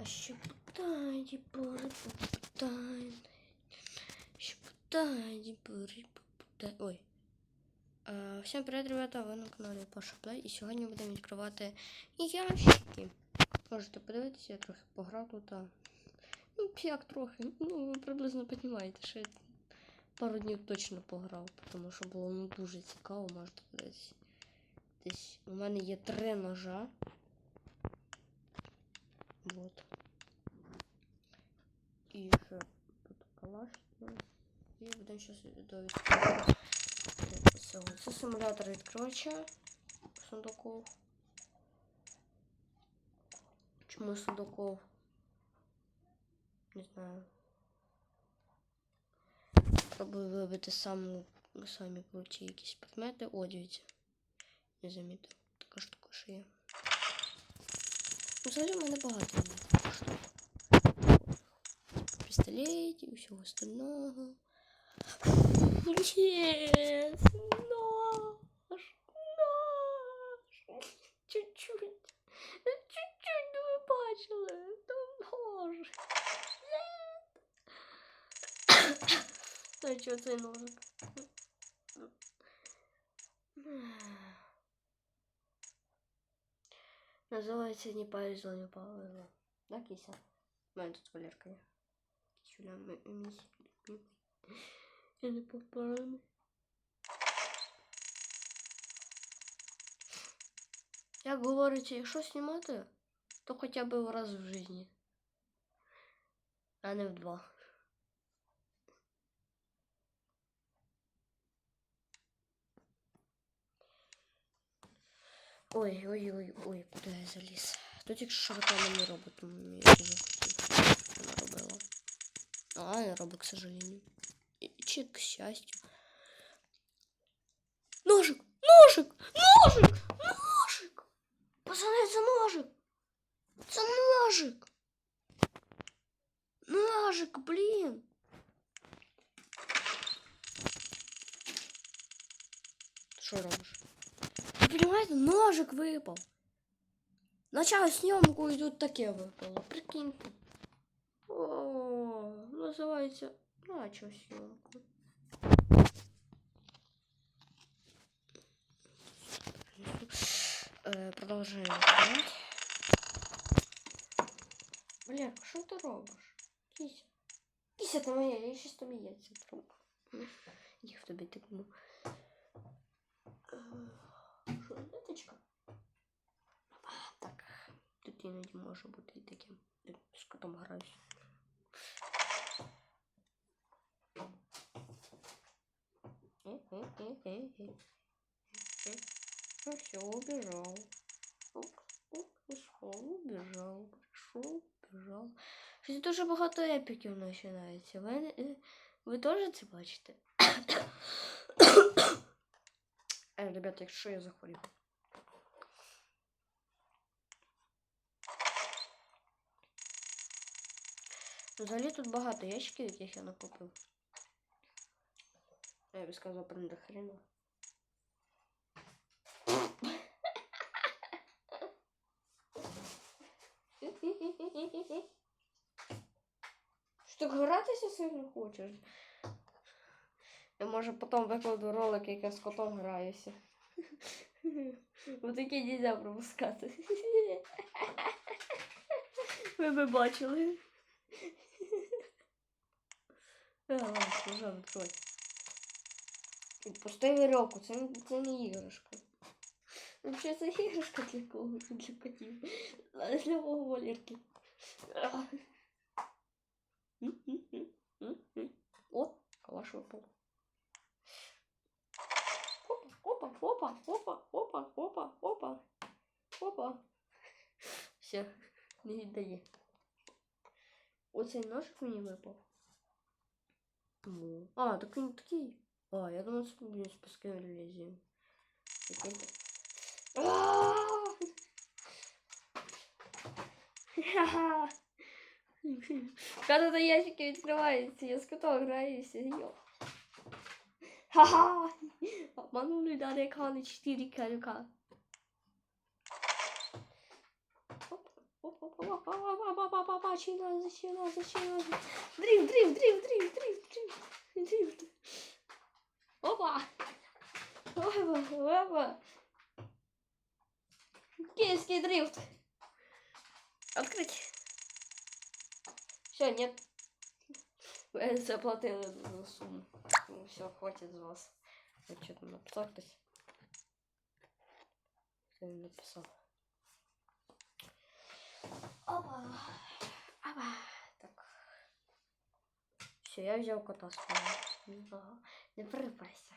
А пори питання. Що питання, пори питання. Ой. А, всім привіт, ребята, ви на каналі Паша Плей. І сьогодні будемо відкривати ящики. Можете подивитися, я трохи пограв тут. А... Ну, як трохи. Ну, ви приблизно розумієте, що я пару днів точно пограв, тому що було ну, дуже цікаво, можете подивитися. Десь у мене є три ножа. Вот. І ще тут калаш. є. І будемо зараз до відкривати. Це симулятор відкривача сундуков. Чому сундуков? Не знаю. Пробую вибити саму, самі круті якісь предмети. О, дивіться. Не замітив. Така штука ще є. Взагалі в мене багато пистолете и всего остального. Нет, нож, нож. Чуть-чуть, чуть-чуть не выпачила, там нож. Нет. А что ты нож Называется не повезло, не повезло. Да, кися? мы это тут Валерка. Мій любимий. Я не повторюю. Як говориться, якщо знімати, то хоча б раз в житті. А не в два. Ой, ой, ой, ой, куди я заліз? Тут якщо що там мені робот А, робить, к сожалению. И, чи к счастью. Ножик! Ножик! Ножик! Ножик! Пацаны, это ножик! Это ножик! Ножик, блин! Что робишь? Вы понимаете, ножик выпал. Начало съемку и тут таке выпало. Прикиньте. О, називається начо ну, сьомку. Э, продолжаем играть. Бля, что ты робишь? Кися. Кися, ты моя, я сейчас тебе яйца отрубу. Я в тебе тыкну. Что, э, ниточка? А, так, тут іноді може бути і таким. Э, З котом граюсь. Ну все, убежал. Оп, оп, ушел, убежал, пришел, убежал. Щось дуже багато епіків починається. Ви, е, ви теж це бачите? Е, ребята, якщо я захворів. Взагалі тут багато ящиків, яких я накопив. Я би сказав, прям до хрена. Що гратися сильно хочеш? Я може потім викладу ролик, як я з котом граюся. Ось таке нельзя пропускати. Ви би бачили. Ладно, вже відкрой. Пусти вірьовку, це, це не іграшка. Взагалі це іграшка для кого? Для котів. Для Валерки. О, калаш випав. Опа, опа, опа, опа, опа, опа, опа. Все, не віддає. Оцей ножик мені випав. А, так він такий. А, я думал, что блин, с пускай лезем. Когда-то ящики открываются, я с котом играюсь, ё. Ха-ха! Обманули на экраны 4 калька. Зачем, зачем, зачем? Дрим, дрим, дрим, дрим, дрим, дрим, дрим. Опа! Опа, опа. Киевский дрифт. Открыть. Все, нет. Вы заплатили за сумму. Ну, все, хватит з вас. Я что там написал хтось? Хто не написав? Опа. Опа. Все, я взяв кота свого. Не перепайся.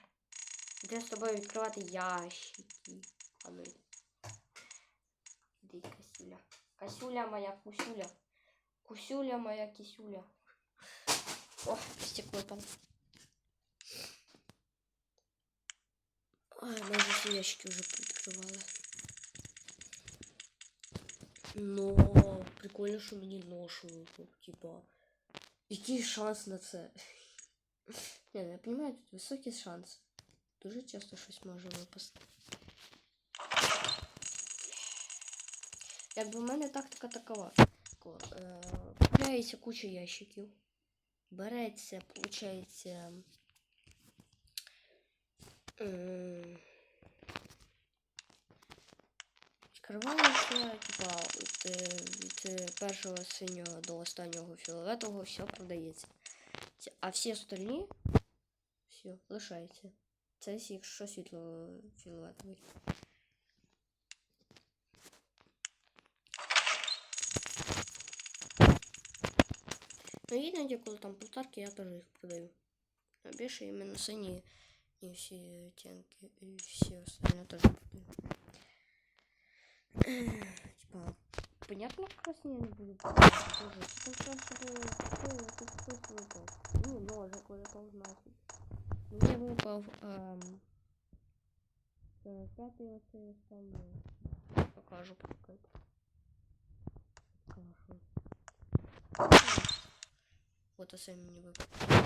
Де з тобою відкривати ящики. А ну. Іди, Касюля. Касюля моя, кусюля. Кусюля моя, кисюля. О, стекло там. Ой, ми вже всі ящики вже відкривали. Но прикольно, що мені випав, типа. Який шанс на це? Не, ну я понимаю, тут високі шанси. Дуже часто щось може випасти. Якби в мене тактика такова. Ко- е, Купляється куча ящиків. Береться, виходить. М, типа, від, першого синього до останнього фіолетового все продається. А всі остальні все лишається. Це якщо світло фіолетовий. Ну, іноді, коли там полтарки, я теж їх продаю. А більше іменно сині і всі оттенки, і всі остальні теж продаю. Типа, понятно, красні я не буду продавати. Боже, це там прям собі купили, тут хтось випав. Ну, ножик випав, значить. Мені випав ем, 45-й оцей останній. Покажу, покажу. Покажу. Вот оце мені випав.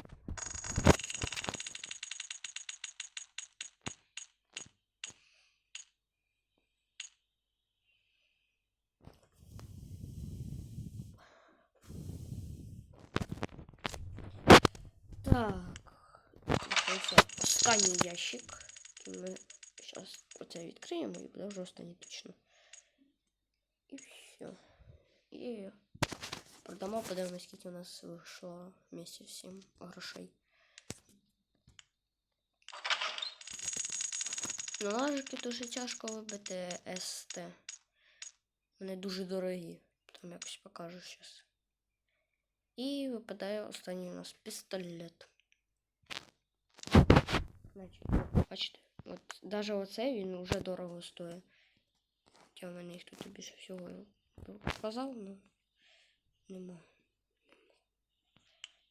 Так. Останній ящик. Ми зараз оце відкриємо і буде вже останній точно. І все. І продамо, подивимось, скільки у нас вийшло вместе всім грошей. Ну, ножики дуже тяжко вибити СТ. Вони дуже дорогі. Там якось покажу зараз. І випадає останній у нас пістолет. Значить, бачите, от навіть оцей він вже дорого стоїть. Хоча в мене їх тут більше всього показав, ну нема.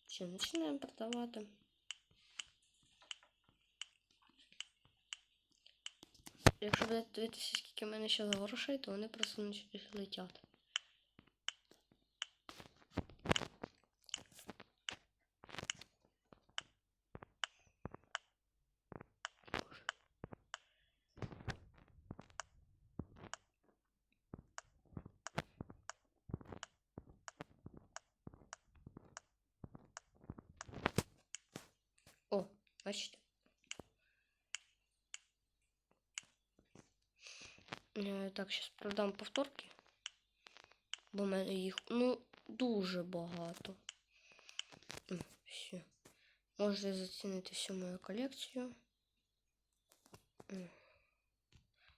Все, починаємо продавати. Якщо будете дивитися, скільки в мене ще грошей, то вони просто летять. О, бачите. Е, Так, зараз продам повторки. Бо в мене їх, ну, дуже багато. Все. Можете зацінити всю мою колекцію.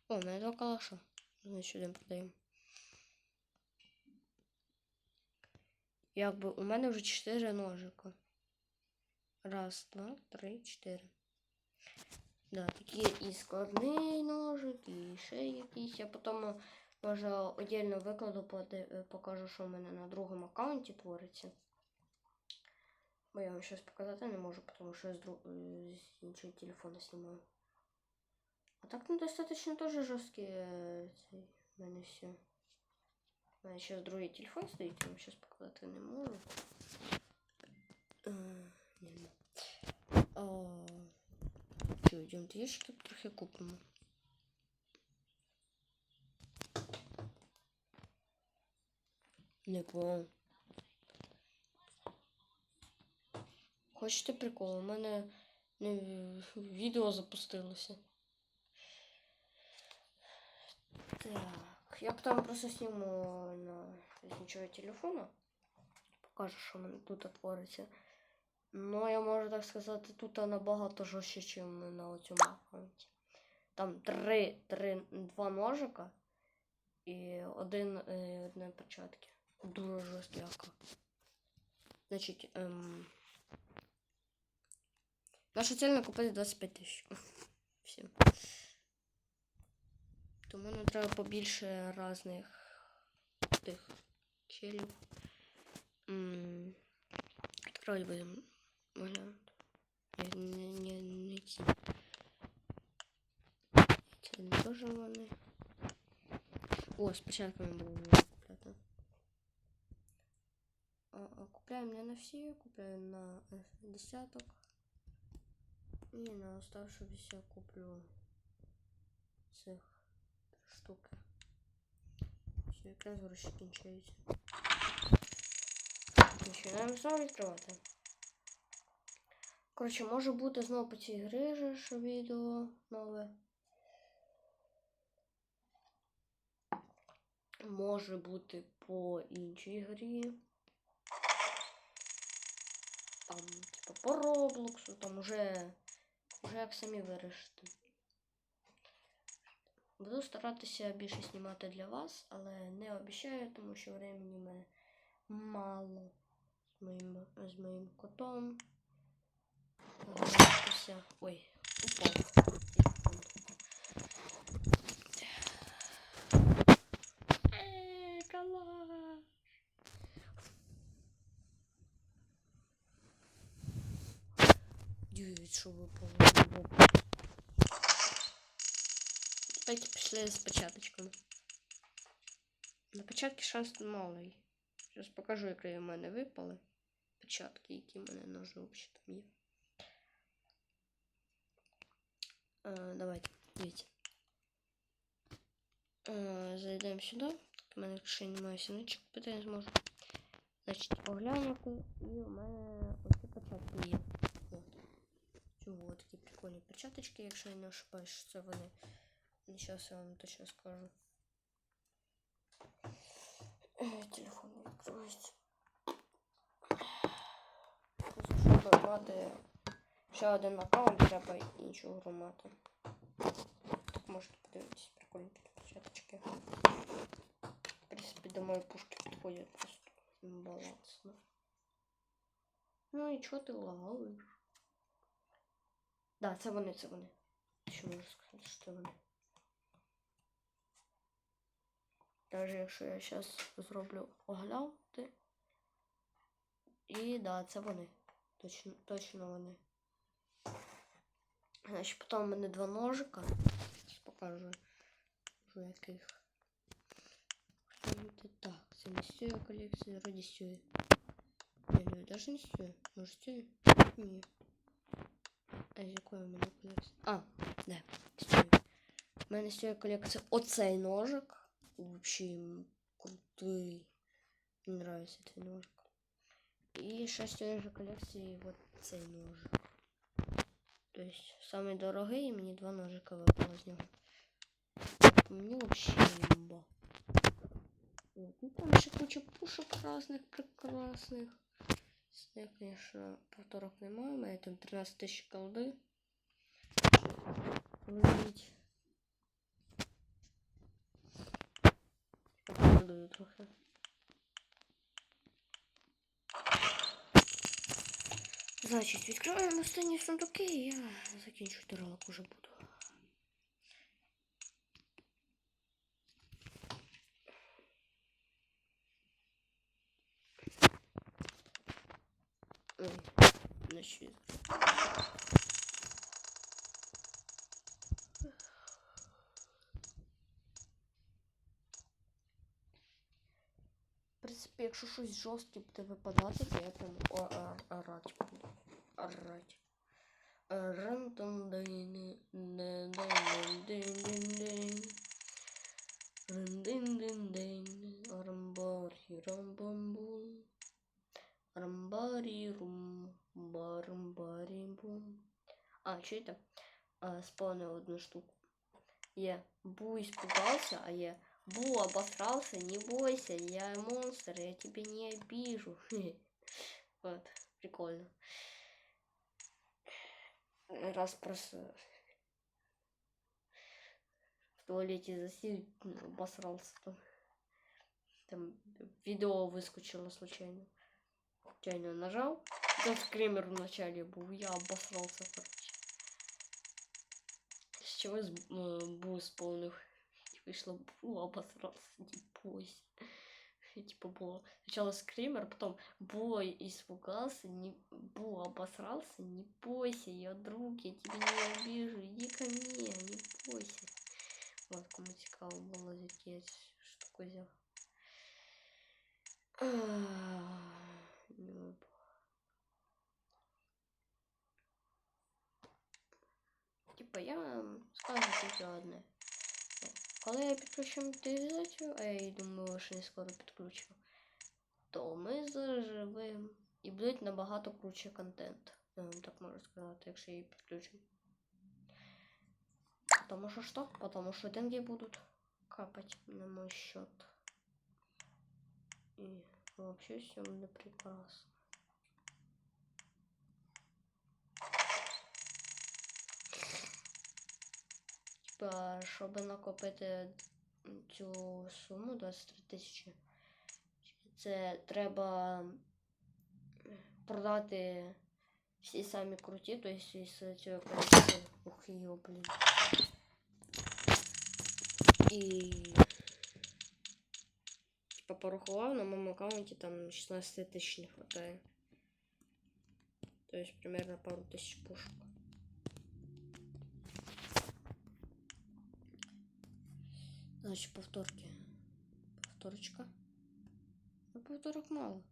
О, у мене два калаша. Значить, один продаємо. Якби у мене вже 4 ножика. Раз, два, три, чотири. Да, такі і складний ножик, і якийсь. Я потім, може, отдельно викладу, е, покажу, що в мене на другому аккаунті твориться. Бо я вам щось показати не можу, тому що я з, друг... е, з іншого телефона знімаю. А так ну достаточно теж жорсткий е, цей в мене все. У мене телефон стоїть, я вам щось показати не можу. Йдемо тут трохи купимо. Не по. Хочете прикол? У мене не відео запустилося. Так, я потім просто сніму на нічого телефона. Покажу, що в мене тут твориться. Ну, я можу так сказати, тут набагато жорстче, ніж на цьому аккаунті. Там три, три, два ножика і один, е, одне перчатки. Дуже аккаунт. Значить, ем... Наша цель накопити 25 тисяч. Всім. Тому нам треба побільше різних тих челів. М, Відкрой будемо глянути. Не, не, не, не ці. Це не теж вони. О, спочатку ми будемо купляти. А, а купляємо не на всі, купляємо на е, десяток. І на оставшуюся куплю цих три штуки. Все, якраз гроші кінчаються. Починаємо знову відкривати. Коротше, може бути знову по цій гри же ж відео нове. Може бути по іншій грі. Там, типу, по Роблоксу, там уже, уже як самі вирішите. Буду старатися більше знімати для вас, але не обіцяю, тому що времени мене мало з моїм, з моїм котом. Гратися. Ой, упав. Дивіться, що випало. Давайте пішли з початочками. На початки шанс малий. Зараз покажу, які в мене випали. Початки, які в мене ножи взагалі там є. Е, давайте, дивіться. Е, зайдемо сюди. Так, у мене ще немає сіночок, купити не зможу. Значить, поглянути, і у мене оці початки є. Чого такі прикольні перчаточки, якщо я не ошибаюсь, це вони. Зараз я вам точно скажу. Е, Телефон відкривається. Мати ще один аккаунт, треба іншу гру мати. Так можете подивитися, прикольні перчаточки. В принципі, до моєї пушки підходять просто балансно. Ну і чого ти лагаєш? Да, це вони, це вони. Що можу сказати, що це вони. Даже якщо я зараз зроблю оглянути. І да, це вони. Точно, точно вони. Значить, потім у мене два ножика. Зараз покажу, вже яких. Це так, це не з цієї колекції, вроді з цієї. Ні, ні, навіть не з цієї. Може з цієї? Ні. А з якої у мене колекції? А, да, з цієї. У мене з цієї колекції оцей ножик. Вообще крутый. Мне нравится цей ножик. И шесть же коллекции вот цей ножик. То есть самый дорогий, и мне два ножика выпало из него. Мне вообще имба. Вот. Ну там еще куча пушек разных, прекрасных. С них, конечно, повторов немає. У мене там 13 тысяч колды. Ловить. Покладую трохи. Значить, відкриваємо останні сундуки і я закінчу ролик уже буду. Значить. Принципі, якщо щось жорстке буде випадати, то я прям а- орать буду. Орать. Рантом дин дин дин дин дин дин Рамбарі рамбамбул. Рамбарі рум барм А, чуєте? А, спавнив одну штуку. Є Бу испугался, а є Бу обосрался, не бойся, я монстр, я тебе не обижу. Вот, прикольно. Раз просто в туалете засел, обосрался там. Там видео выскочило случайно. Случайно нажал. Там скример в начале был, я обосрался, короче. С чего с э, бу исполнил? Вышло бу обосрался, не бойся. Типа было сначала скример, потом Бо испугался, не Бо обосрался, не бойся, я друг, я тебя не обижу, иди ко мне, не бойся. Вот кому цікаво було, звідки я цю штуку взяв. Ах, не вибух. Типа я вам скажу тільки одне. Коли я підключу монетизацію, а я її думаю, що не скоро підключу, то ми заживемо і буде набагато круче контент. Я вам так можу сказати, якщо її підключу. Потому что что? Потому что деньги будут капать на мой счет. И вообще все будет прекрасно. Щоб накопити цю суму 23 тисячі, це треба продати всі самі круті, тобто з цього колекції. Ух, йо, блін. І типа порахував на моєму аккаунті там 16 тисяч не хватає. Тобто примерно пару тисяч пушок. Значит, повторки. Повторочка. Ну, повторок мало.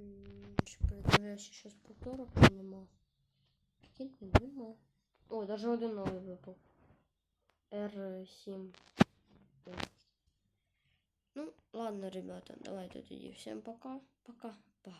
М, ще Передивляюся, сейчас повторок нема. Нема. О, даже один новый выпал. R7. Ну, ладно, ребята, давайте тоді. Всем пока. Пока. Пока.